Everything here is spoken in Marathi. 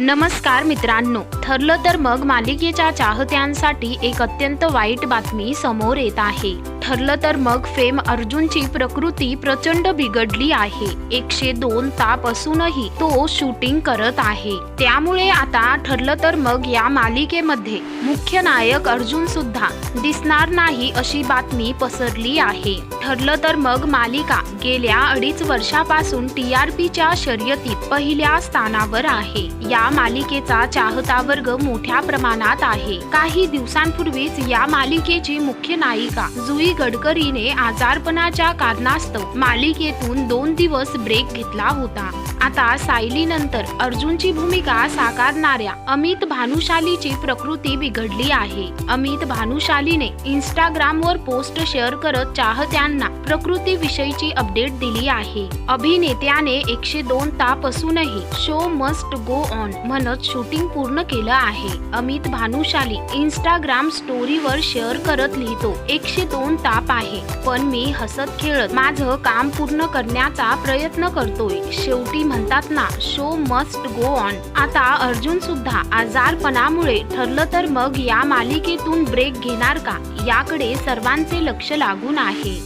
नमस्कार मित्रांनो. ठरलं तर मग मालिकेच्या चाहत्यांसाठी एक अत्यंत वाईट बातमी समोर येत आहे. ठरलं तर मग फेम अर्जुनची प्रकृती प्रचंड बिघडली आहे. एकशे दोन ताप असूनही तो शूटिंग करत आहे. त्यामुळे आता ठरलं तर मग या मालिकेमध्ये मुख्य नायक अर्जुन सुद्धा दिसणार नाही अशी बातमी पसरली आहे. ठरलं तर मग मालिका गेल्या अडीच वर्षापासून टी आर पीच्या शर्यतीत पहिल्या स्थानावर आहे. या मालिकेचा चाहतावर वर्ग मोठ्या प्रमाणात आहे. काही दिवसांपूर्वीच या मालिकेची मुख्य नायिका जुई गडकरीने आजारपणाच्या कारणास्तव मालिकेतून दोन दिवस ब्रेक घेतला होता. आता सायली नंतर अर्जुनची भूमिका साकारणाऱ्या अमित भानुशालीची प्रकृती बिघडली आहे. अमित भानुशालीने इंस्टाग्रामवर पोस्ट शेअर करत चाहत्यांना प्रकृती विषयीची अपडेट दिली आहे. अभिनेत्याने एकशे दोन ताप असूनही शो मस्ट गो ऑन म्हणत शूटिंग पूर्ण केलं आहे. अमित भानुशाली इंस्टाग्राम स्टोरीवर शेअर करत लिहितो एकशे दोन ताप आहे पण मी हसत खेळत माझं काम पूर्ण करण्याचा प्रयत्न करतोय. शेवटी म्हणतात ना शो मस्ट गो ऑन आता अर्जुन सुद्धा आजारपणामुळे ठरलं तर मग या मालिकेतून ब्रेक घेणार का? याकडे सर्वांचे लक्ष लागून आहे.